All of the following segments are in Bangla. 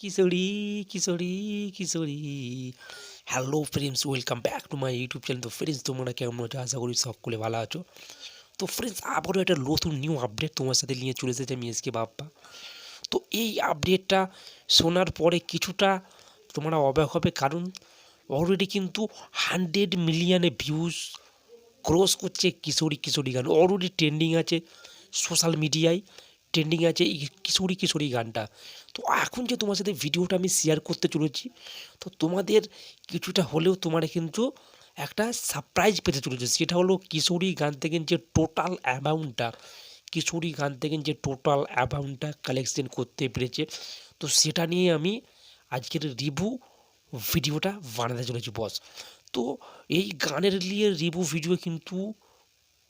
কিশোরী কিশোরী কিশোরী। Hello friends welcome back to my YouTube channel তো ফ্রেন্ডস তোমরা কেমন আছো? আশা করি সকলে ভালো আছো। তো ফ্রেন্ডস আবারও একটা নতুন নিউ আপডেট তোমার সাথে নিয়ে চলে এসেছে আমি এসকে বাপ্পা। তো এই আপডেটটা শোনার পরে কিছুটা তোমরা অবাক হবে, কারণ অলরেডি কিন্তু হান্ড্রেড মিলিয়নে ভিউজ ক্রস করছে কিশোরী কিশোরী গান। অলরেডি ট্রেন্ডিং আছে সোশ্যাল মিডিয়ায় ট্রেন্ডিং আছে, এই কিশোরী কিশোরী গানটা। তো এখন যে তোমার সাথে ভিডিওটা আমি শেয়ার করতে চলেছি, তো তোমাদের কিছুটা হলেও তোমরা কিন্তু একটা সারপ্রাইজ পেতে চলেছে। সেটা হলো কিশোরী গান থেকে যে টোটাল অ্যামাউন্টটা কিশোরী গান থেকে যে টোটাল অ্যামাউন্টটা কালেকশন করতে পেরেছে, তো সেটা নিয়ে আমি আজকের রিভিউ ভিডিওটা বানাতে চলেছি বস তো এই গানের নিয়ে রিভিউ ভিডিও কিন্তু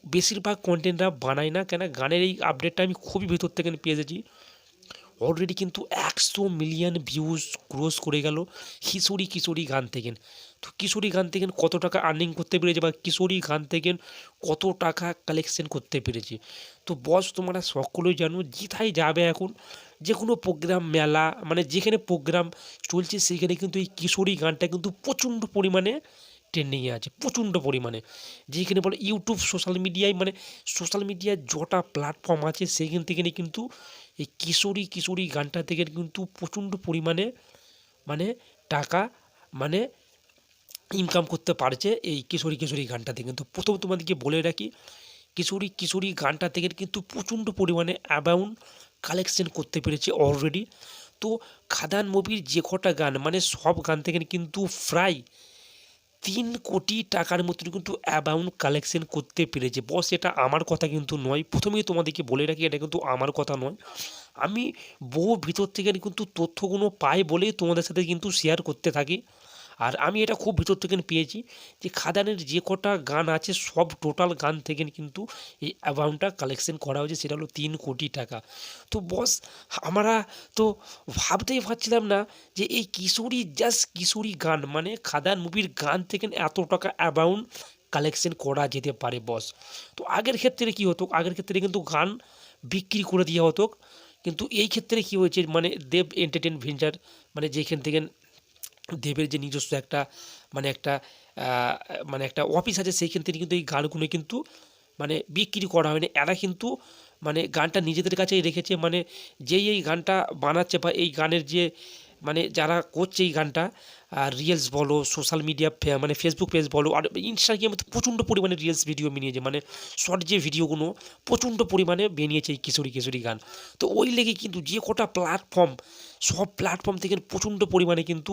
বেশিরভাগ কন্টেন্টরা বানায় না কেন গানের এই আপডেটটা আমি খুবই ভেতর থেকে পেয়ে এসেছি অলরেডি কিন্তু একশো মিলিয়ন ভিউজ ক্রস করে গেল কিশোরী কিশোরী গান থেকে। তো কিশোরী গান থেকে কত টাকা আর্নিং করতে পেরেছে বা কিশোরী গান থেকে কত টাকা কালেকশন করতে পেরেছে? তো বস তোমরা সকলেই জানো, যেথায় যাবে এখন যে কোনো প্রোগ্রাম মেলা মানে যেখানে প্রোগ্রাম চলছে, সেখানে কিন্তু এই কিশোরী গানটা কিন্তু প্রচণ্ড পরিমাণে ট্রেন্ডিংয়ে আছে, প্রচণ্ড পরিমাণে। যেখানে বলে ইউটিউব সোশ্যাল মিডিয়ায় মানে সোশ্যাল মিডিয়ার যটা প্ল্যাটফর্ম আছে, সেইখান থেকে কিন্তু এই কিশোরী কিশোরী গানটা থেকে কিন্তু প্রচণ্ড পরিমাণে মানে টাকা মানে ইনকাম করতে পারছে এই কিশোরী কিশোরী গানটা থেকে। কিন্তু প্রথম তোমাদেরকে বলে রাখি, কিশোরী কিশোরী গানটা থেকে কিন্তু প্রচণ্ড পরিমাণে অ্যামাউন্ট কালেকশন করতে পেরেছে অলরেডি তো খাদান মুভির যে কটা গান মানে সব গান থেকে কিন্তু প্রায় তিন কোটি টাকার মতন কিন্তু অ্যামাউন্ট কালেকশন করতে পেরেছে। বস, এটা আমার কথা কিন্তু নয়। প্রথমেই তোমাদেরকে বলে রাখি, এটা কিন্তু আমার কথা নয়। আমি বহু ভিতর থেকে কিন্তু তথ্যগুলো পাই বলেই তোমাদের সাথে কিন্তু শেয়ার করতে থাকি। আর আমি এটা খুব ভিতর থেকে পেয়েছি যে খাদানের যে কটা গান আছে, সব টোটাল গান থেকে কিন্তু এই অ্যামাউন্টটা কালেকশন করা হয়েছে, সেটা হলো তিন কোটি টাকা। তো বস আমরা তো ভাবতেই পারছিলাম না যে এই কিশোরী জাস্ট কিশোরী গান মানে খাদান মুভির গান থেকে এত টাকা অ্যামাউন্ট কালেকশন করা যেতে পারে বস তো আগের ক্ষেত্রে কী হতো, আগের ক্ষেত্রে কিন্তু গান বিক্রি করে দেওয়া হতো, কিন্তু এই ক্ষেত্রে কী হয়েছে মানে দেব এন্টারটেন ভেঞ্চার মানে যেখান থেকে দেবের যে নিজস্ব একটা মানে একটা মানে একটা অফিস আছে, সেইখান থেকে কিন্তু এই গানগুলো কিন্তু মানে বিক্রি করা হয়নি। এরা কিন্তু মানে গানটা নিজেদের কাছেই রেখেছে মানে যেই এই গানটা বানাচ্ছে বা এই গানের যে মানে যারা করছে এই গানটা রিলস বলো সোশ্যাল মিডিয়া মানে ফেসবুক পেজ বলো, আর ইনস্টাগ্রামে তো প্রচণ্ড পরিমাণে রিলস ভিডিও বেরিয়েছে মানে শর্ট যে ভিডিওগুলো প্রচণ্ড পরিমাণে বেরিয়েছে এই কিশোরী কিশোরী গান। তো ওই লেগে কিন্তু যে কটা প্ল্যাটফর্ম সব প্ল্যাটফর্ম থেকে প্রচণ্ড পরিমাণে কিন্তু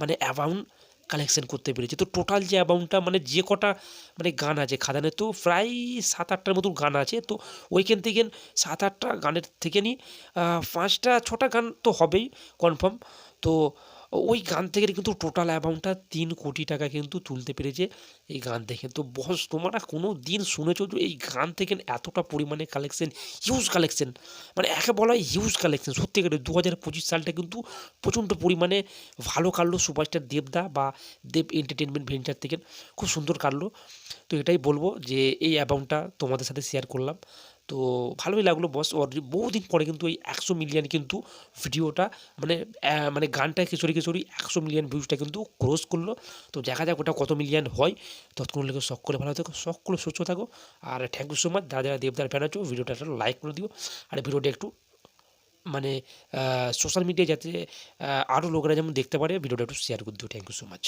মানে অ্যামাউন্ট কালেকশন করতে পেরেছি। তো টোটাল যে অ্যামাউন্টটা মানে যে কটা মানে গান আছে, খাদানে তো প্রায় সাত আটটার মতো গান আছে। তো ওইখান থেকে সাত আটটা গানের থেকে নিই পাঁচটা ছটা গান তো হবেই কনফার্ম তো ওই গান থেকে কিন্তু টোটাল অ্যামাউন্টটা তিন কোটি টাকা কিন্তু তুলতে পেরেছে। এই গান থেকে তো বস তোমরা কোনো দিন শুনেছো যে এই গান থেকে এতটা পরিমাণে কালেকশন হিউজ কালেকশন মানে একে বলা হয় হিউজ কালেকশন সত্যিকারে দু হাজার পঁচিশ সালটা কিন্তু প্রচণ্ড পরিমাণে ভালো কাটলো সুপারস্টার দেবদা বা দেব এন্টারটেনমেন্ট ভেঞ্চার থেকে। খুব সুন্দর কাটলো। তো এটাই বলব যে এই অ্যামাউন্টটা তোমাদের সাথে শেয়ার করলাম। তো ভালোই লাগল বস অলরেডি বহুদিন পরে কিন্তু এই একশো মিলিয়ন কিন্তু ভিডিওটা মানে মানে গানটা কিশোরী কিশোরী একশো মিলিয়ন ভিউজটা কিন্তু ক্রস করল। তো দেখা যাক ওটা কত মিলিয়ন হয়। ততক্ষণ লেগে সকলে ভালো থাকো, সকলে সুস্থ থাকো। আর থ্যাংক ইউ সো মাচ যারা যারা দেবদার ফ্যান আছো ভিডিওটা একটা লাইক করে দিও। আর ভিডিওটা একটু মানে সোশ্যাল মিডিয়ায় যাতে আরও লোকেরা যেমন দেখতে পারে ভিডিওটা একটু শেয়ার করে দিও। Thank you so much